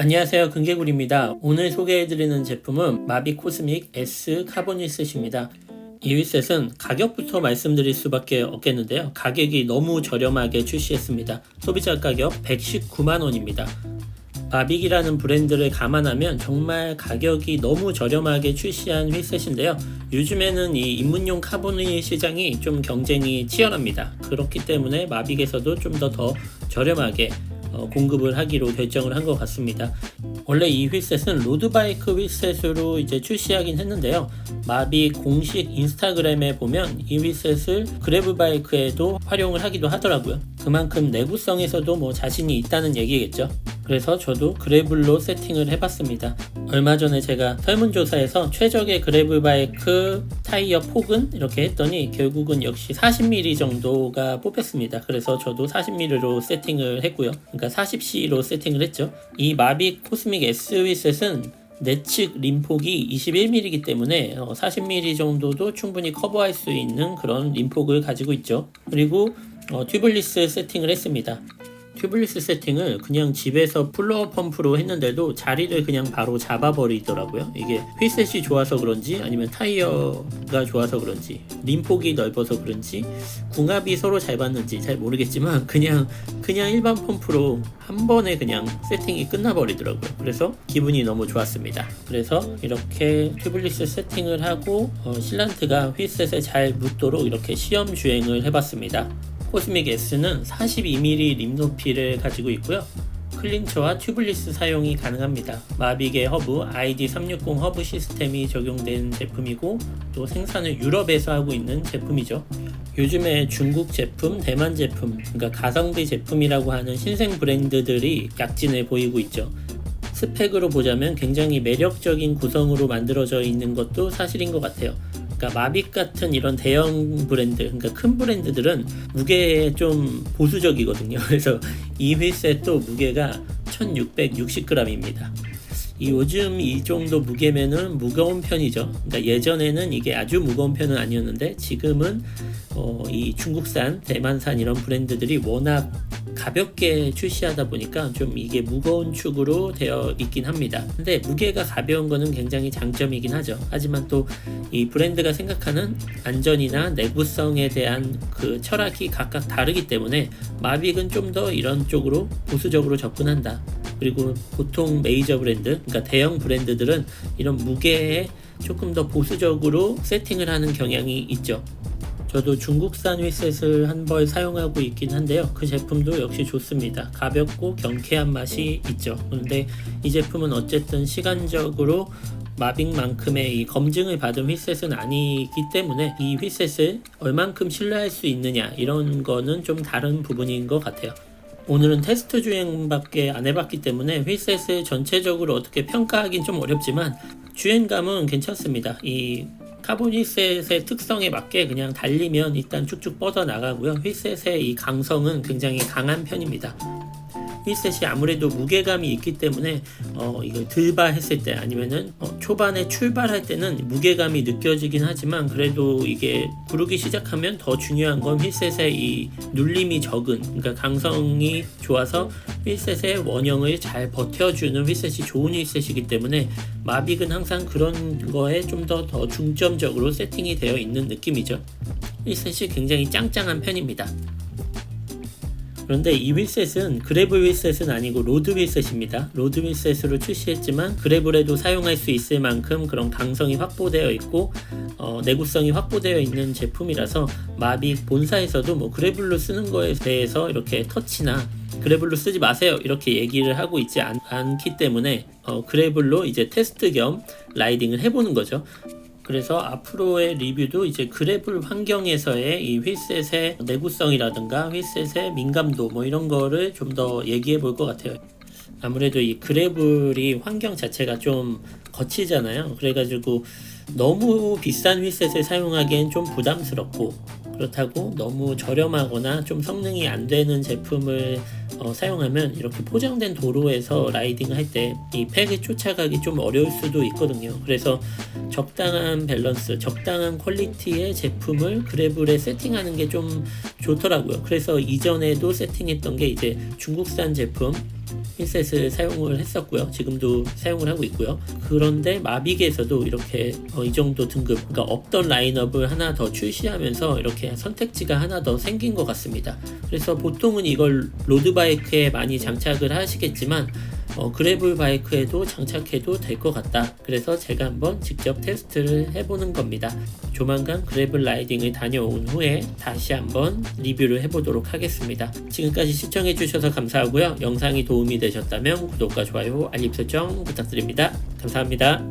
안녕하세요 금개구리입니다. 오늘 소개해드리는 제품은 마비 코스믹 S 카보니셋입니다. 이 윗셋은 가격부터 말씀드릴 수밖에 없겠는데요. 가격이 너무 저렴하게 출시했습니다. 소비자 가격 119만원입니다. 마빅이라는 브랜드를 감안하면 정말 가격이 너무 저렴하게 출시한 휠셋인데요. 요즘에는 이 입문용 카보니 시장이 좀 경쟁이 치열합니다. 그렇기 때문에 마빅에서도 좀 더더 저렴하게 어, 공급을 하기로 결정을 한 것 같습니다. 원래 이 휠셋은 로드바이크 휠셋으로 이제 출시하긴 했는데요. 마비 공식 인스타그램에 보면 이 휠셋을 그래브바이크에도 활용을 하기도 하더라고요. 그만큼 내구성에서도 뭐 자신이 있다는 얘기겠죠. 그래서 저도 그래블로 세팅을 해봤습니다. 얼마 전에 제가 설문조사에서 최적의 그래블 바이크 타이어 폭은 이렇게 했더니 결국은 역시 40mm 정도가 뽑혔습니다. 그래서 저도 40mm로 세팅을 했고요. 그러니까 40C로 세팅을 했죠. 이 마비 코스믹 S 위셋은 내측 림폭이 21mm이기 때문에 40mm 정도도 충분히 커버할 수 있는 그런 림폭을 가지고 있죠. 그리고 어, 튜블리스 세팅을 했습니다. 튜블리스 세팅을 그냥 집에서 플로어 펌프로 했는데도 자리를 그냥 바로 잡아버리더라고요. 이게 휠셋이 좋아서 그런지 아니면 타이어가 좋아서 그런지 림폭이 넓어서 그런지 궁합이 서로 잘 맞는지 잘 모르겠지만 그냥 그냥 일반 펌프로 한 번에 그냥 세팅이 끝나버리더라고요. 그래서 기분이 너무 좋았습니다. 그래서 이렇게 튜블리스 세팅을 하고 어, 실란트가 휠셋에 잘 묻도록 이렇게 시험 주행을 해봤습니다. 코스믹 S는 42mm 림 높이를 가지고 있고요. 클린처와 튜블리스 사용이 가능합니다. 마빅의 허브 ID360 허브 시스템이 적용된 제품이고 또 생산을 유럽에서 하고 있는 제품이죠. 요즘에 중국 제품, 대만 제품, 그러니까 가성비 제품이라고 하는 신생 브랜드들이 약진해 보이고 있죠. 스펙으로 보자면 굉장히 매력적인 구성으로 만들어져 있는 것도 사실인 것 같아요. 그러니까 마빅 같은 이런 대형 브랜드, 그러니까 큰 브랜드들은 무게에 좀 보수적이거든요. 그래서 이 휠셋도 무게가 1660g입니다. 이 요즘 이 정도 무게면은 무거운 편이죠. 그러니까 예전에는 이게 아주 무거운 편은 아니었는데 지금은 어, 이 중국산, 대만산 이런 브랜드들이 워낙 가볍게 출시하다 보니까 좀 이게 무거운 축으로 되어 있긴 합니다. 근데 무게가 가벼운 거는 굉장히 장점이긴 하죠. 하지만 또 이 브랜드가 생각하는 안전이나 내구성에 대한 그 철학이 각각 다르기 때문에 마빅은 좀 더 이런 쪽으로 보수적으로 접근한다. 그리고 보통 메이저 브랜드, 그러니까 대형 브랜드들은 이런 무게에 조금 더 보수적으로 세팅을 하는 경향이 있죠. 저도 중국산 휘셋을 한 벌 사용하고 있긴 한데요. 그 제품도 역시 좋습니다. 가볍고 경쾌한 맛이 있죠. 그런데 이 제품은 어쨌든 시간적으로 마빅만큼의 이 검증을 받은 휘셋은 아니기 때문에 이 휘셋을 얼만큼 신뢰할 수 있느냐 이런 거는 좀 다른 부분인 것 같아요. 오늘은 테스트 주행밖에 안 해봤기 때문에 휠셋을 전체적으로 어떻게 평가하긴 좀 어렵지만 주행감은 괜찮습니다. 이 카보니셋의 특성에 맞게 그냥 달리면 일단 쭉쭉 뻗어 나가고요. 휠셋의 이 강성은 굉장히 강한 편입니다. 휠셋이 아무래도 무게감이 있기 때문에 어, 이걸 들바 했을 때 아니면은 어, 초반에 출발할 때는 무게감이 느껴지긴 하지만 그래도 이게 부르기 시작하면 더 중요한 건 휠셋의 이 눌림이 적은 그러니까 강성이 좋아서 휠셋의 원형을 잘 버텨주는 휠셋이 좋은 휠셋이기 때문에 마빅은 항상 그런 거에 좀 더 더 중점적으로 세팅이 되어 있는 느낌이죠. 휠셋이 굉장히 짱짱한 편입니다. 그런데 이 휠셋은 그래블 휠셋은 아니고 로드 휠셋입니다. 로드 휠셋으로 출시했지만 그래블에도 사용할 수 있을 만큼 그런 강성이 확보되어 있고 어, 내구성이 확보되어 있는 제품이라서 마빅 본사에서도 뭐 그래블로 쓰는 거에 대해서 이렇게 터치나 그래블로 쓰지 마세요 이렇게 얘기를 하고 있지 않, 기 때문에 어, 그래블로 이제 테스트 겸 라이딩을 해보는 거죠. 그래서 앞으로의 리뷰도 이제 그래블 환경에서의 이 휠셋의 내구성이라든가 휠셋의 민감도 뭐 이런 거를 좀 더 얘기해 볼 것 같아요. 아무래도 이 그래블이 환경 자체가 좀 거치잖아요. 그래가지고 너무 비싼 휠셋을 사용하기엔 좀 부담스럽고 그렇다고 너무 저렴하거나 좀 성능이 안 되는 제품을 어, 사용하면 이렇게 포장된 도로에서 라이딩 할 때 이 팩을 쫓아가기 좀 어려울 수도 있거든요. 그래서 적당한 밸런스, 적당한 퀄리티의 제품을 그래블에 세팅하는 게 좀 좋더라고요. 그래서 이전에도 세팅했던 게 이제 중국산 제품 힐셋을 사용을 했었고요. 지금도 사용을 하고 있고요. 그런데 마빅에서도 이렇게 어, 이 정도 등급, 그러니까 없던 라인업을 하나 더 출시하면서 이렇게 선택지가 하나 더 생긴 것 같습니다. 그래서 보통은 이걸 로드바이크에 많이 장착을 하시겠지만 어, 그래블 바이크에도 장착해도 될 것 같다. 그래서 제가 한번 직접 테스트를 해보는 겁니다. 조만간 그래블 라이딩을 다녀온 후에 다시 한번 리뷰를 해보도록 하겠습니다. 지금까지 시청해주셔서 감사하고요. 영상이 도움이 되셨다면 구독과 좋아요, 알림 설정 부탁드립니다. 감사합니다.